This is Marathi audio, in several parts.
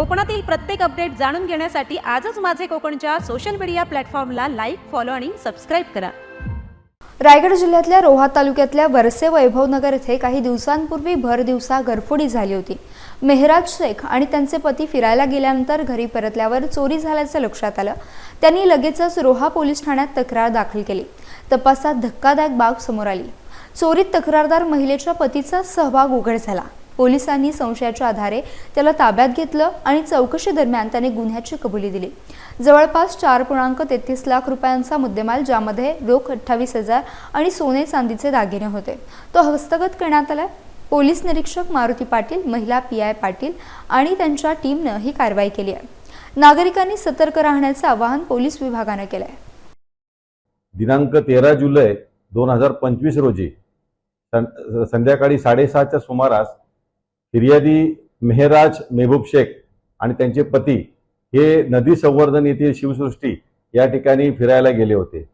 कोकणातील प्रत्येक अपडेट जाणून घेण्यासाठी आजच माझे कोकणच्या सोशल मीडिया प्लॅटफॉर्मला लाईक फॉलो आणि सबस्क्राईब करा. रायगड जिल्ह्यातल्या रोहा तालुक्यातल्या वरसे वैभवनगर येथे काही दिवसांपूर्वी भर दिवसा घरफोडी झाली होती. मेहराज शेख आणि त्यांचे पती फिरायला गेल्यानंतर घरी परतल्यावर चोरी झाल्याचं लक्षात आलं. त्यांनी लगेचच रोहा पोलीस ठाण्यात तक्रार दाखल केली. तपासात धक्कादायक बाब समोर आली. चोरीत तक्रारदार महिलेच्या पतीचा सहभाग उघड झाला. पोलिसांनी संशयाच्या आधारे त्याला ताब्यात घेतलं आणि चौकशी दरम्यान त्याने गुन्ह्याची कबुली दिली. जवळपास चार पूर्णांक तेहतीस लाख रुपयांचा मुद्देमाल ज्यामध्ये रोख अठ्ठावीस हजार आणि सोने चांदीचे दागिने होते. तो हस्तगत करण्यात आला. पोलीस निरीक्षक मारुती पाटील महिला पी आय पाटील आणि त्यांच्या टीमनं ही कारवाई केली आहे. नागरिकांनी सतर्क राहण्याचं आवाहन पोलीस विभागानं केलं आहे दिनांक तेरा जुलै दोन हजार पंचवीस रोजी संध्याकाळी साडेसहाच्या सुमारास फिर्यादी मेहराज मेहबूब शेख आणि त्यांचे पती हे नदी संवर्धन येथील शिवसृष्टी या ठिकाणी फिरायला गेले होते.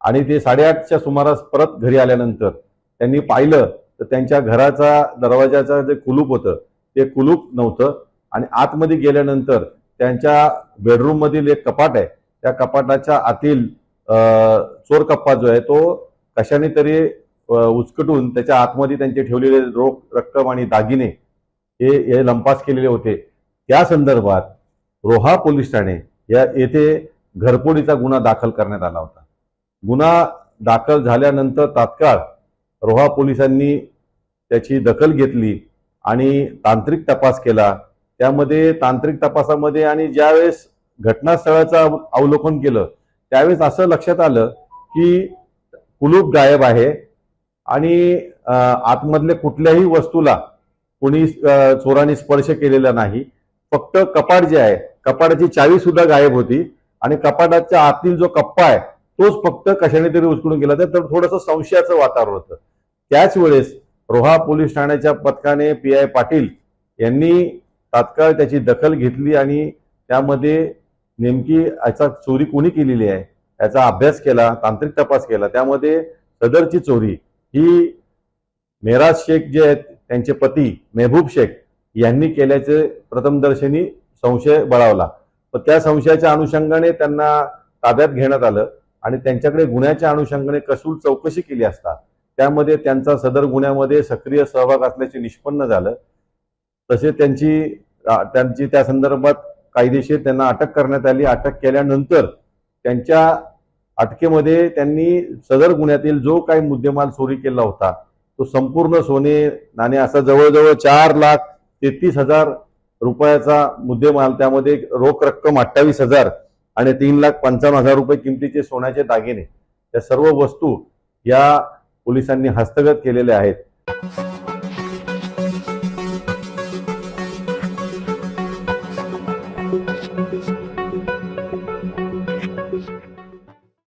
आणि ते साडेआठच्या सुमारास परत घरी आल्यानंतर त्यांनी पाहिलं तर त्यांच्या घराचा दरवाजाचा जे कुलूप होतं ते कुलूप नव्हतं. आणि आतमध्ये गेल्यानंतर त्यांच्या बेडरूममधील एक कपाट आहे त्या कपाटाच्या आतील चोरकप्पा चोर कप्पा जो आहे तो कशाने तरी उचकटून त्याच्या आतमध्ये त्यांचे ठेवलेले रोख रक्कम आणि दागिने हे हे लंपास केलेले होते. त्या संदर्भात रोहा पोलीस ठाणे या येथे घरपोडीचा गुन्हा दाखल करण्यात आला होता. गुन्हा दाखल झाल्यानंतर तात्काळ रोहा पोलिसांनी त्याची दखल घेतली आणि तांत्रिक तपास केला. त्यामध्ये तांत्रिक तपासामध्ये आणि ज्यावेळेस घटनास्थळाचं अवलोकन केलं त्यावेळेस असं लक्षात आलं की कुलूप गायब आहे आणि आतमधल्या कुठल्याही वस्तूला कोणी चोराने चोरांनी स्पर्श केलेला नाही. फक्त कपाट जे आहे कपाटाची चावी सुद्धा गायब होती आणि कपाटाच्या आतील जो कप्पा आहे तोच फक्त कशाने तरी उचलून गेला तर थोडंसं संशयाचं वातावरण होतं. त्याच वेळेस रोहा पोलीस ठाण्याच्या पथकाने पी आय पाटील यांनी तात्काळ त्याची दखल घेतली आणि त्यामध्ये नेमकी याचा चोरी कोणी केलेली आहे याचा अभ्यास केला तांत्रिक तपास केला. त्यामध्ये सदरची चोरी ही मेराज शेख जे आहेत त्यांचे पती मेहबूब शेख यांनी केल्याचे प्रथमदर्शनी संशय बळावला. पण त्या संशयाच्या अनुषंगाने त्यांना ताब्यात घेण्यात आलं आणि त्यांच्याकडे गुन्ह्याच्या अनुषंगाने कसूल चौकशी केली असता त्यामध्ये त्यांचा सदर गुन्ह्यामध्ये सक्रिय सहभाग असल्याचे निष्पन्न झालं. तसे त्यांची त्यांची त्या संदर्भात कायदेशीर त्यांना अटक करण्यात आली. अटक केल्यानंतर त्यांच्या अटकेमध्ये त्यांनी सदर गुन्ह्यातील जो काही मुद्देमाल चोरी केला होता तो संपूर्ण सोने नाणे असा जवळजवळ चार लाख तेहतीस हजार रुपयाचा मुद्देमाल त्यामध्ये रोख रक्कम अठ्ठावीस हजार आणि तीन लाख पंचावन्न हजार रुपये किमतीचे सोन्याचे दागिने. या सर्व वस्तू या पोलिसांनी हस्तगत केलेल्या आहेत.